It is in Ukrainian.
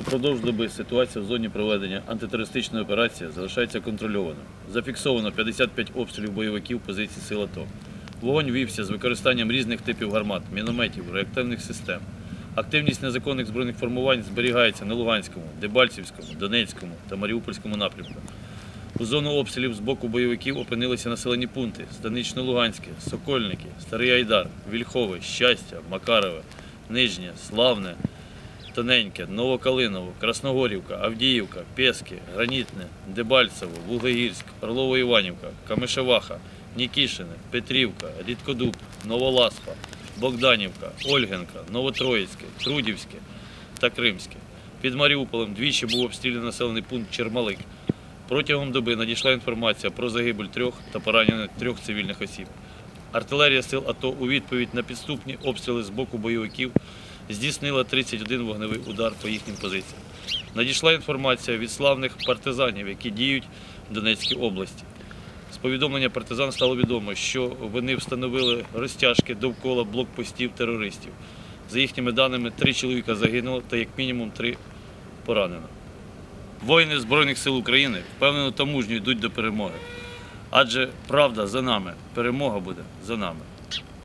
Упродовж доби ситуація в зоні проведення антитерористичної операції залишається контрольованою. Зафіксовано 55 обстрілів бойовиків позицій сил АТО. Вогонь вівся з використанням різних типів гармат, мінометів, реактивних систем. Активність незаконних збройних формувань зберігається на Луганському, Дебальцівському, Донецькому та Маріупольському напрямках. У зону обстрілів з боку бойовиків опинилися населені пункти Станично-Луганське, Сокольники, Старий Айдар, Вільхове, Щастя, Макарове, Нижнє, Славне, Тоненьке, Новокалиново, Красногорівка, Авдіївка, Пески, Гранітне, Дебальцево, Вуглегірськ, Орлово-Іванівка, Камишеваха, Нікішине, Петрівка, Рідкодуб, Новоласха, Богданівка, Ольгенка, Новотроїцьке, Трудівське та Кримське. Під Маріуполем двічі був обстріляний населений пункт Чермалик. Протягом доби надійшла інформація про загибель трьох та поранення трьох цивільних осіб. Артилерія сил АТО у відповідь на підступні обстріли з боку бойовиків здійснила 31 вогневий удар по їхнім позиціям. Надійшла інформація від славних партизанів, які діють в Донецькій області. З повідомлення партизан стало відомо, що вони встановили розтяжки довкола блокпостів терористів. За їхніми даними, три чоловіка загинуло та як мінімум три поранено. Воїни Збройних сил України впевнено та мужньо йдуть до перемоги. Адже правда за нами, перемога буде за нами.